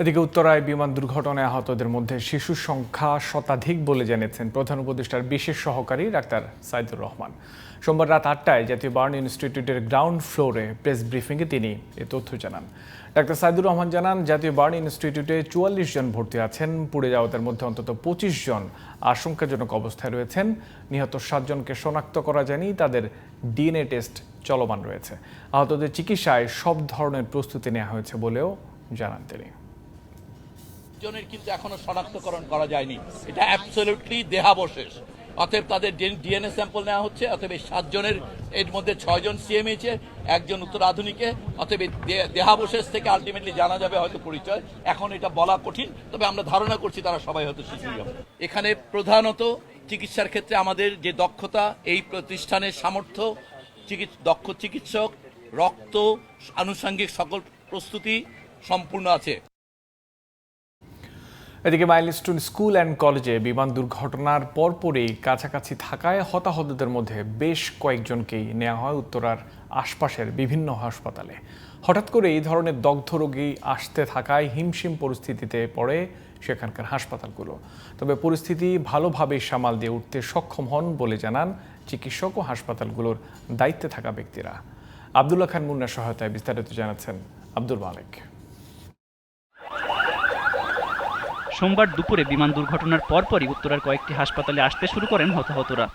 এদিকে উত্তরায় বিমান দুর্ঘটনায় আহতদের মধ্যে শিশুর সংখ্যা শতাধিক বলে জানিয়েছেন প্রধান উপদেষ্টার বিশেষ সহকারী ডাক্তার সাইদুর রহমান। সোমবার রাত আটটায় জাতীয় বার্ন ইনস্টিটিউটের গ্রাউন্ড ফ্লোরে প্রেস ব্রিফিংয়ে তিনি এ তথ্য জানান। ডাক্তার সাইদুর রহমান জানান, জাতীয় বার্ন ইনস্টিটিউটে চুয়াল্লিশ জন ভর্তি আছেন, পুড়ে যাওয়াদের মধ্যে অন্তত পঁচিশ জন আশঙ্কাজনক অবস্থায় রয়েছেন। নিহত সাতজনকে শনাক্ত করা যায়নি, তাদের ডিএনএ টেস্ট চলমান রয়েছে। আহতদের চিকিৎসায় সব ধরনের প্রস্তুতি নেওয়া হয়েছে বলেও জানান তিনি। জনের কিন্তু এখনও শনাক্তকরণ করা যায়নি। এটা অ্যাবসলিউটলি দেহাবশেষ। অতএব তাদের ডিএনএ স্যাম্পল নেওয়া হচ্ছে, অতএব এই সাতজনের, এর মধ্যে ছয়জন সিএমএইচে একজন উত্তর আধুনিকে অতএব দেহাবশেষ থেকে আলটিমেটলি জানা যাবে হয়তো পরিচয়। এখন এটা বলা কঠিন, তবে আমরা ধারণা করছি তারা সবাই হয়তো হবে। এখানে প্রধানত চিকিৎসার ক্ষেত্রে আমাদের যে দক্ষতা, এই প্রতিষ্ঠানের সামর্থ্য দক্ষ চিকিৎসক, রক্ত, আনুষঙ্গিক সকল প্রস্তুতি সম্পূর্ণ আছে। এদিকে মাইলস্টোন স্কুল অ্যান্ড কলেজে বিমান দুর্ঘটনার পরপরই কাছাকাছি থাকায় হতাহতদের মধ্যে বেশ কয়েকজনকেই নেওয়া হয় উত্তরার আশপাশের বিভিন্ন হাসপাতালে। হঠাৎ করে এই ধরনের দগ্ধ রোগী আসতে থাকায় হিমশিম পরিস্থিতিতে পড়ে সেখানকার হাসপাতালগুলো। তবে পরিস্থিতি ভালোভাবে সামাল দিয়ে উঠতে সক্ষম হন বলে জানান চিকিৎসক ও হাসপাতালগুলোর দায়িত্বে থাকা ব্যক্তিরা। আবদুল্লাহ খান মুন্নার সহায়তায় বিস্তারিত জানাচ্ছেন আব্দুল মালিক। সোমবার দুপুরে বিমান দুর্ঘটনার পরপরই উত্তরার কয়েকটি হাসপাতালে আসতে শুরু করেন হতাহতরা।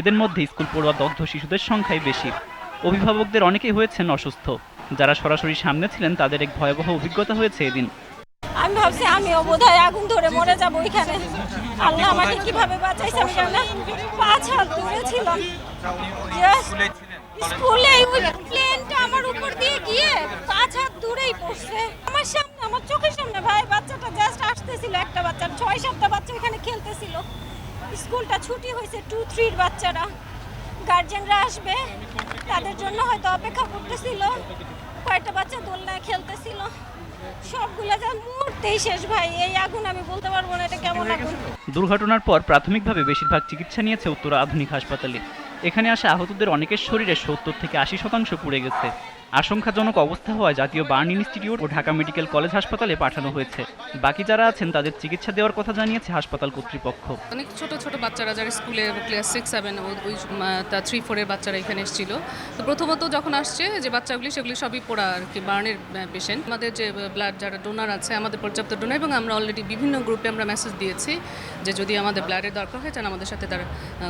এদের মধ্যে স্কুল পড়ুয়া দগ্ধ শিশুদের সংখ্যাই বেশি। অভিভাবকদের অনেকেই হয়েছেন অসুস্থ। যারা সরাসরি সামনে ছিলেন তাদের এক ভয়াবহ অভিজ্ঞতা হয়েছে এদিন। আমি ভাবছি আমিও বোধহয় আগুন ধরে মরে যাব ওইখানে। আল্লাহ আমাকে কীভাবে বাঁচাইছে আমি জানি না। পাঁচ হাত দূরে ছিলাম। স্কুলে ওই প্লেনটা আমার উপর দিয়ে গিয়ে পাঁচ হাত দূরেই পড়ছে আমার সামনে আমার চোখের সামনে ভাই বাচ্চাটা আসতেছিল একটা বাচ্চা ছয় সাতটা বাচ্চা ওইখানে খেলতেছিল। স্কুলটা ছুটি হয়েছে টু থ্রির বাচ্চারা। গার্জেনরা আসবে তাদের জন্য হয়তো অপেক্ষা করতেছিল। কয়েকটা বাচ্চা দোলনায় খেলতেছিল। সবগুলো যা মুহূর্তেই শেষ ভাই। এই আগুন আমি বলতে পারব না এটা কেমন আগুন। দুর্ঘটনার পর প্রাথমিকভাবে বেশিরভাগ চিকিৎসা নিয়েছে উত্তরা আধুনিক হাসপাতালে। এখানে আসা আহতদের অনেকের শরীরে সত্তর থেকে আশি শতাংশ পুড়ে গেছে। আশঙ্কাজনক অবস্থা হওয়ায় জাতীয় বার্ন ইনস্টিটিউট ও ঢাকা মেডিকেল কলেজ হাসপাতালে পাঠানো হয়েছে। বাকি যারা আছেন তাদের চিকিৎসা দেওয়ার কথা জানিয়েছে হাসপাতাল কর্তৃপক্ষ। অনেক ছোট ছোট বাচ্চারা যারা স্কুলে ক্লাস সিক্স সেভেন ওই থ্রি ফোরের বাচ্চারা এখানে এসেছিল। তো প্রথমত যখন আসছে যে বাচ্চাগুলি সেগুলি সবই পোড়া আর কি বার্নের পেশেন্ট আমাদের যে ব্লাড যারা ডোনার আছে আমাদের পর্যাপ্ত ডোনার এবং আমরা অলরেডি বিভিন্ন গ্রুপে আমরা মেসেজ দিয়েছি যে যদি আমাদের ব্লাডের দরকার হয় যেন আমাদের সাথে তারা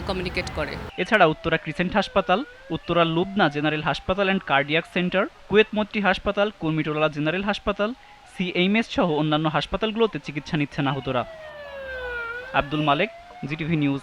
কমিউনিকেট করে। এছাড়া উত্তরা ক্রিসেন্ট হাসপাতাল উত্তরা লুবনা জেনারেল হাসপাতাল and cardiac centre Kuwait Maitree হাসপাতাল, কুর্মিটোলা জেনারেল হাসপাতাল সিএমএস সহ অন্যান্য হাসপাতালগুলোতে চিকিৎসা নিচ্ছেন আহতরা। Abdul Malek, GTV news.